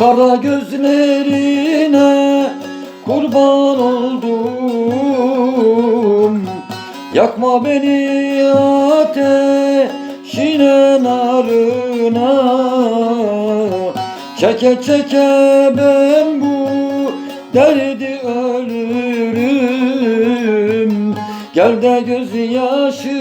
Kara gözlerine kurban oldum. Yakma beni ateşine narına. Çeke çeke ben bu derdi ölürüm. Gel de gözyaşımı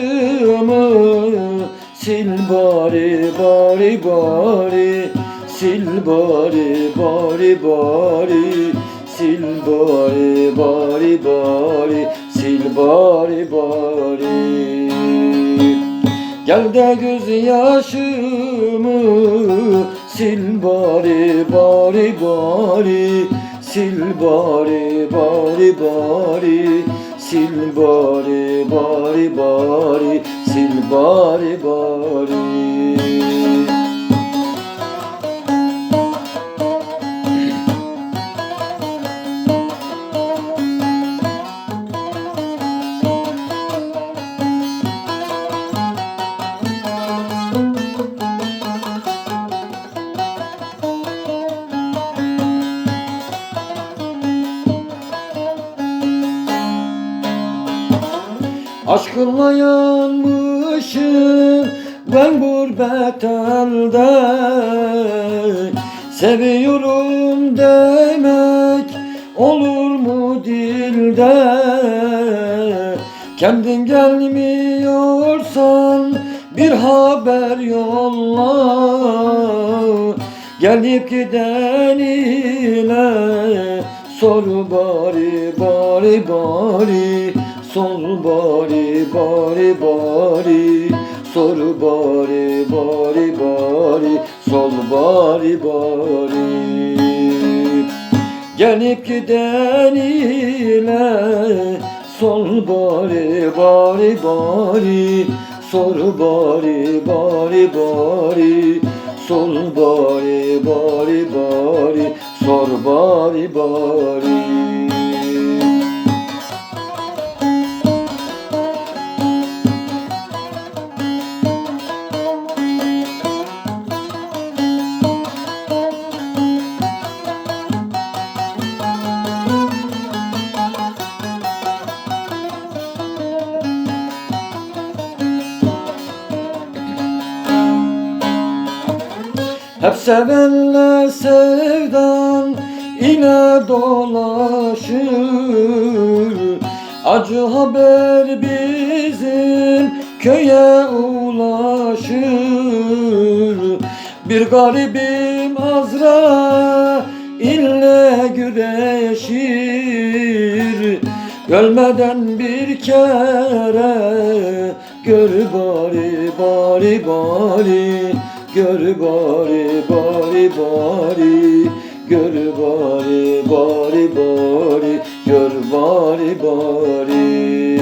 sil bari bari bari Sil bari bari bari. Sil bari bari bari. Sil bari bari. Gel de gözyaşımı sil bari bari bari. Sil bari bari bari. Sil bari bari bari. Sil bari bari Aşkınla yanmışım ben gurbet elde Seviyorum demek olur mu dilde? Kendin gelmiyorsan bir haber yolla. Gelip giden ile sor bari bari bari Sor bari bari bari. Sor bari bari bari. Sor bari bari. Gelip giden ile Sor bari bari bari. Sor bari bari bari. Sor bari bari bari. Sor bari bari Hep sevenler sevdan ile dolaşır. Acı haber bizim köye ulaşır. Bir garibim Azra ile güreşir. Ölmeden bir kere gör bari bari bari Gör bari bari bari. Gör bari bari bari. Gör bari bari.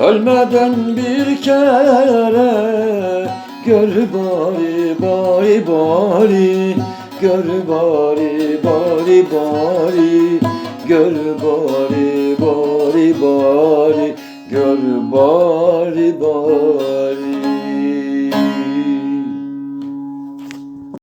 Ölmeden bir kere Gör bari bari bari. Gör bari bari bari. Gör bari bari bari. Gör bari bari